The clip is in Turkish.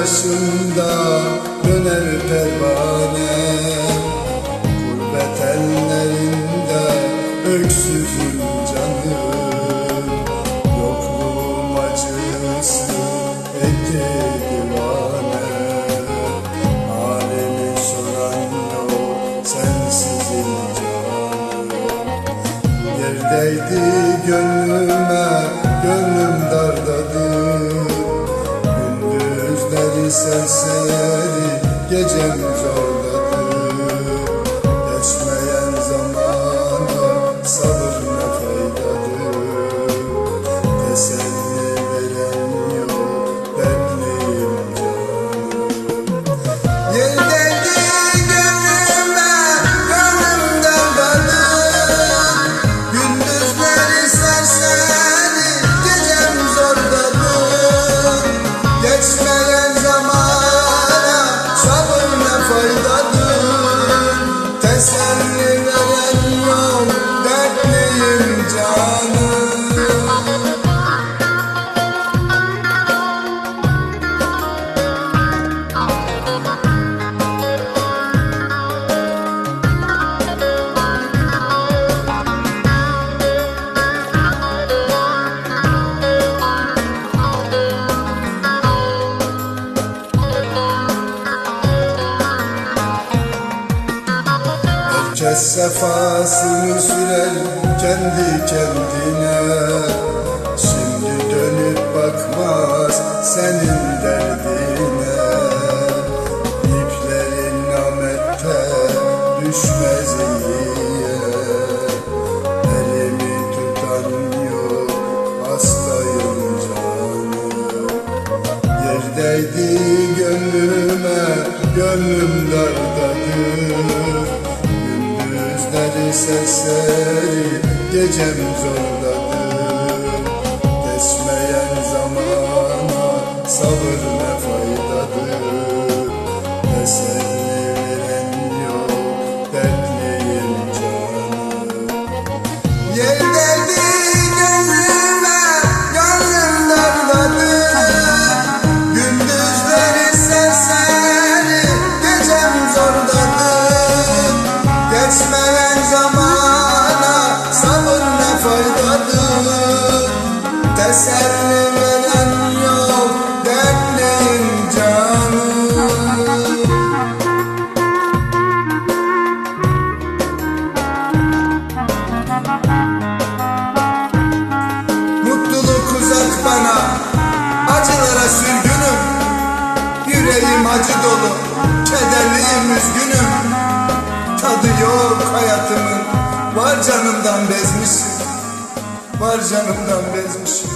başında Jesus. Gönül veren Ses sefasını sürer kendi kendine. Şimdi dönüp bakmaz senin derdine. İplerin amette düşmez iyiye. Elimi tutamıyor hastayım canım. Yerdeydi gönlüme gönlüm dardadır. Beni serseri gecem zorladı. Geçmeyen zamana sabır hayatımın var canımdan bezmişim Var canımdan bezmişim